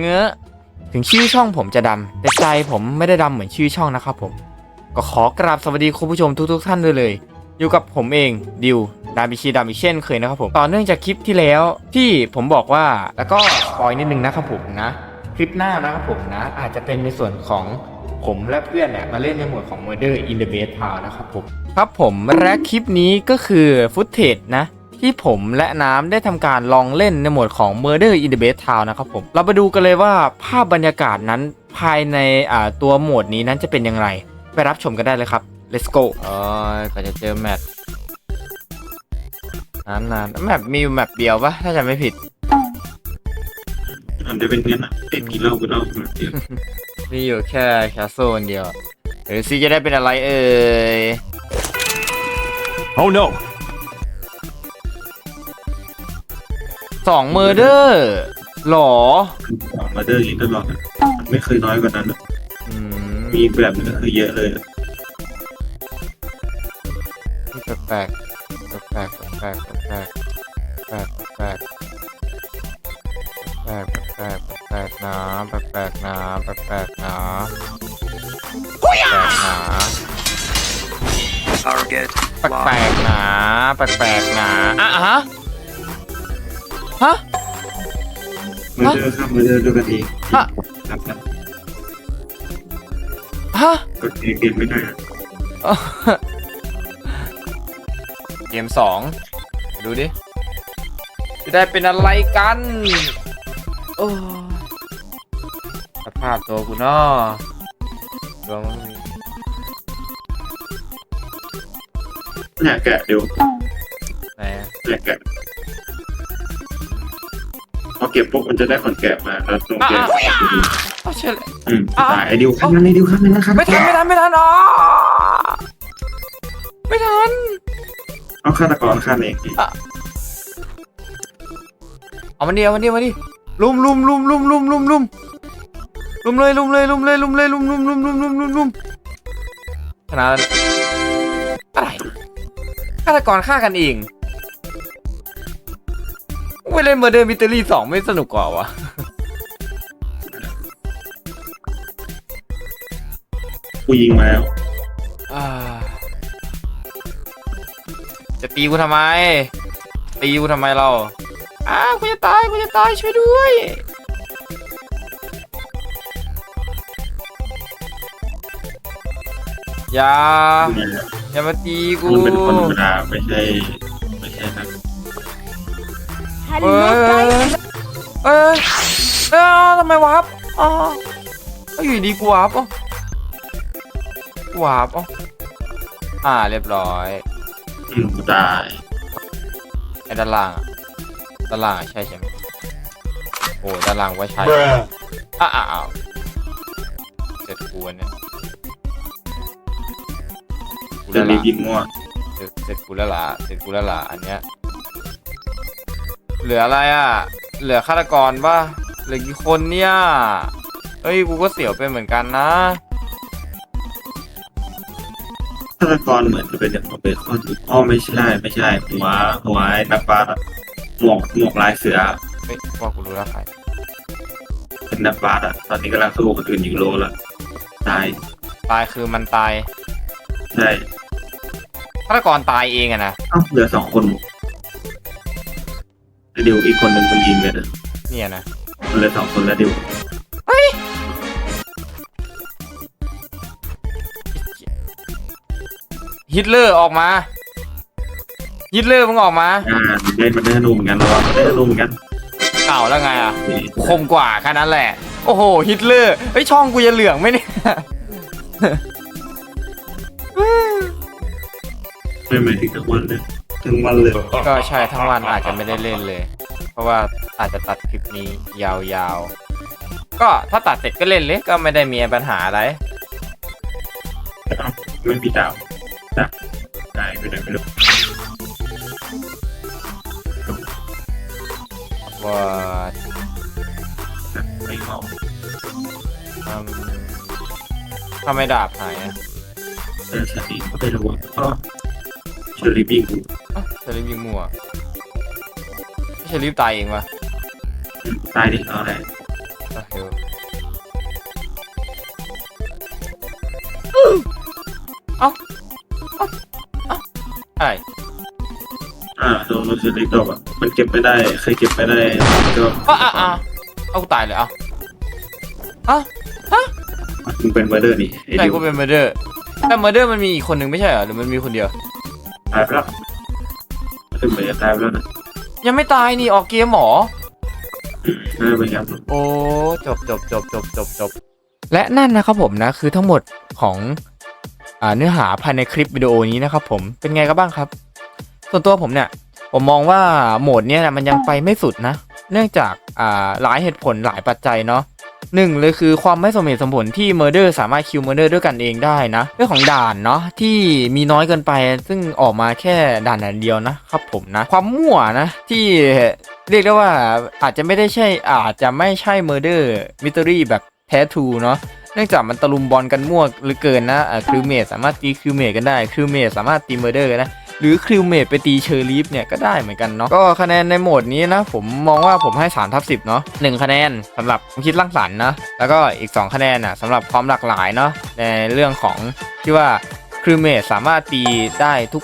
เงอะถึงชื่อช่องผมจะดำแต่ใจผมไม่ได้ดำเหมือนชื่อช่องนะครับผม ก็ขอกราบสวัสดีคุณผู้ชมทุกๆท่านด้วยเลย อยู่กับผมเองดิวดาบิชีดามิเช่นเคยนะครับผม ต่อเนื่องจากคลิปที่แล้วที่ผมบอกว่าแล้วก็สปอยนิดนึงนะครับผมนะ คลิปหน้านะครับผมนะ อาจจะเป็นในส่วนของผมและเพื่อนเนี่ยมาเล่นในหมวดของ Murder in the Base Town นะครับผม ครับผมและคลิปนี้ก็คือฟุตเทจนะ ที่ผมและน้ำได้ทำการลองเล่นในโหมดของ Murder in the Base Town นะครับผม เราไปดูกันเลยว่าภาพบรรยากาศนั้นภายในอ่าตัวโหมดนี้นั้นจะเป็นอย่างไร ไปรับชมกันได้เลยครับ let's go เออก็จะเจอแมปนานนานๆแมปมีอยู่แมปเดียวปะถ้าจำไม่ผิดมันจะเป็นงั้นอะเด็กกินเหล้ากินเหล้าเดียวมีอยู่แค่แคสโซนเดียวหรือซีจะได้เป็นอะไรเอ่ย Oh no! สองเมอร์เดอร์หรอออกมาเดินอย่างนี้ตลอดอะมันไม่เคยน้อยกว่านั้นอะอืมมีอีกแบบหนึงก็คือเยอะเลยอะแปลกแปลกแปลกแปลกแปลกแปลกแปลกแปลกแปลกแปลกนะแปลกแปลกนะแปลกแปลกนะแปลกนะ Target แปลกแปลกนะแปลกแปลกนะอะฮะ มือเดินครับมือเดินด้วยกันเองฮะ ครับครับฮะกดเองเกมไม่ได้อะเกมสองดูดิจะได้เป็นอะไรกันโอ้สภาพตัวกูเนาะดวงมันมีเนี่ยแกะเดี๋ยวไหนอะเนี่ยแกะพ อเก็บปุ๊บมันจะได้ขนแกะมาแล้วตรงแกะอ้าวเชื่อเลยอืมตายไอ้ดิวข้างนั้นไอ้ดิวข้างนั้นนะครับไม่ทันไม่ทันไม่ทันอ๋อไม่ทันเอาฆาตกรฆ่าเองเอามันดิเอามันดิเอามันดิลุมลุมลุมลุมลุมลุมลุมลุมเลยลุมเลยลุมเลยลุมเลยลุมลุมลุมลุมลุมลุมลุมขนาดนั้นอะไรฆาตกรฆ่ากันเอง ไปเล่นเมอร์เดอร์มิเตอรี่สองไม่สนุกกว่าวะกูยิงมาแล้วอ่าจะตีกูทำไม ตีกูทำไมเราอ้าวกูจะตายกูจะตายช่วยด้วย อย่าเนี่ยอย่ามาตีกู มันเป็นคนธรรมดาไม่ใช่ไม่ใช่นัก เอ้ยเอ้ยเอ้ยทำไมวาร์ปอ๋อเอ้ยอยู่ดีกูวาร์ปอ๋อกูวาร์ปอ๋ออ่าเรียบร้อยอืมกูตายไอ้ด้านล่างอะด้านล่างอะใช่ใช่ไหมโอ้ด้านล่างว่าใช่ Bruh. อ้าวอ้าวอ้าวเสร็จกูอันเนี่ยกูจะแล้วรีล่ะบยิงมั่ว เสร็จเสร็จกูแล้วล่ะเสร็จกูแล้วล่ะอันเนี้ย เหลืออะไรอะ เหลือฆาตกรป่ะเหลือกี่คนเนี่ยเฮ้ยกูก็เสียวไปเหมือนกันนะ ฆาตกรเหมือนจะเป็นอย่างของเบคอนอ๋อไม่ใช่ไม่ใช่หัวหัวไอ้นักบาสอะหมวกหมวกลายเสือเฮ้ยว่ากูรู้แล้วใคร เป็นนักบาสอะตอนนี้กำลังสู้คนอื่นอยู่โลละตายตายคือมันตาย ใช่ฆาตกรตายเองอะนะ เอ้าเหลือสองคนเดี๋ ยวอีกคนหนึ่งมันยิงเลยนะเนี่ยนะมันเหลือสองคนแล้วเดี๋ยวฮิตเลอร์ออกมาฮิตเลอร์มึงออกมาอ่ามันได้มันได้ธนูเหมือนกันระวังมันได้ธนูเหมือนกันเก่าแล้วไงอะนี่คมกว่าแค่นั้นแหละ โอ้โหฮิตเลอร์เฮ้ยช่องกูจะเหลืองไหมเนี่ยไม่หมายถึงทั้งวันเลย ทั้งวันเลยก็ใช่ทั้งวันอาจจะไม่ได้เล่นเลย เพราะว่าอาจจะตัดคลิปนี้ยาวๆ ก็ถ้าตัดเสร็จก็เล่นเลยก็ไม่ได้มีปัญหาอะไรเอ้าไม่มีดาวนะตายไปไหนไม่รู้ว่าไม่เข้าอืมถ้าไม่ดาบหายอะแต่ฉันเองก็ไม่รู้ว่าอ๋อเเชลี่บิงอ่เชอรี่ยิงมัวเชอรี่ตายเองวะตายดิเอาอะไระเดี๋ยวเอ้าเอ้าอ้อะไรอ่าโดนมันชลิปดอกอะมันเก็บไม่ได้เคยเก็บไม่ได้ก็อ้าอ่าอะเอากูตายเลยอ่เอ้ามึงเป็นเบอร์เดอร์นี่ไอ้กูเป็นเมอร์เดอร์แต่เมอร์เดอร์มันมีอีกคนหนึ่งไม่ใช่เหรอหรือมันมีคนเดียว ตายไปแล้วถึงเหมือนจะตายไปแล้วนะยังไม่ตายนี่ออกเกมเหรอน่าจะพยายามโอ้จบจบจบจบจบจบและนั่นนะครับผมนะคือทั้งหมดของอ่าเนื้อหาภายในคลิปวิดีโอนี้นะครับผมเป็นไงกันบ้างครับ ส่วนตัวผมเนี่ย ผมมองว่าโหมดเนี้ยนะมันยังไปไม่สุดนะ เนื่องจากอ่าหลายเหตุผลหลายปัจจัยเนาะ หนึ่งเลยคือความไม่สมเหตุสมผลที่เมอร์เดอร์สามารถคิวเมอร์เดอร์ด้วยกันเองได้นะ เรื่องของด่านเนาะที่มีน้อยเกินไป ซึ่งออกมาแค่ด่านด่านเดียวนะครับผมนะ ความมั่วนะที่เรียกได้ว่าอาจจะไม่ได้ใช่อาจจะไม่ใช่เมอร์เดอร์มิตรีแบบแท้ทูเนาะเนื่องจากมันตะลุมบอลกันมั่วเหลือเกินนะคริวเมทสามารถตีคริวเมทกันได้คริวเมทสามารถตีเมอร์เดอร์กันนะ หรือคริวเมดไปตีเชอร์ลีฟเนี่ยก็ได้เหมือนกันเนาะก็คะแนนในโหมดนี้นะ ผมมองว่าผมให้3ทับ10เนาะ1คะแนนสำหรับความคิดล่างสรรค์นะแล้วก็อีก 2 คะแนนอะสำหรับความหลากหลายเนาะในเรื่องของที่ว่าคริวเมดสามารถตีได้ทุก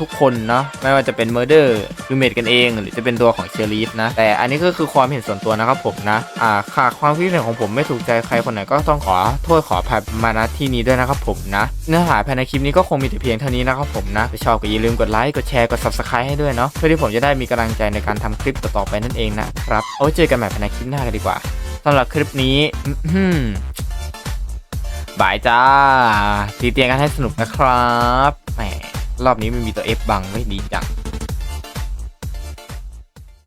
ทุกคนเนาะไม่ว่าจะเป็นเมอร์เดอร์คือเมดกันเอง หรือจะเป็นตัวของเชอรีฟนะ แต่อันนี้ก็คือความเห็นส่วนตัวนะครับผมนะอ่าหากความคิดเห็นของผมไม่ถูกใจใครคนไหนก็ต้องขอโทษขออภัยมาณที่นี้ด้วยนะครับผมนะ เนื้อหาภายในคลิปนี้ก็คงมีแต่เพียงเท่านี้นะครับผมนะถ้าชอบก็อย่าลืมกดไลค์กดแชร์กด subscribe ให้ด้วยเนาะเพื่อที่ผมจะได้มีกำลังใจในการทำคลิปต่อๆไปนั่นเองนะครับเอาไว้เจอกันใหม่ภายในคลิปหน้ากันดีกว่าสำหรับคลิปนี้บายจ้าตีเตียงกันให้สนุกนะครับ รอบนี้ไม่มีตัว F บังไม่ดีจัง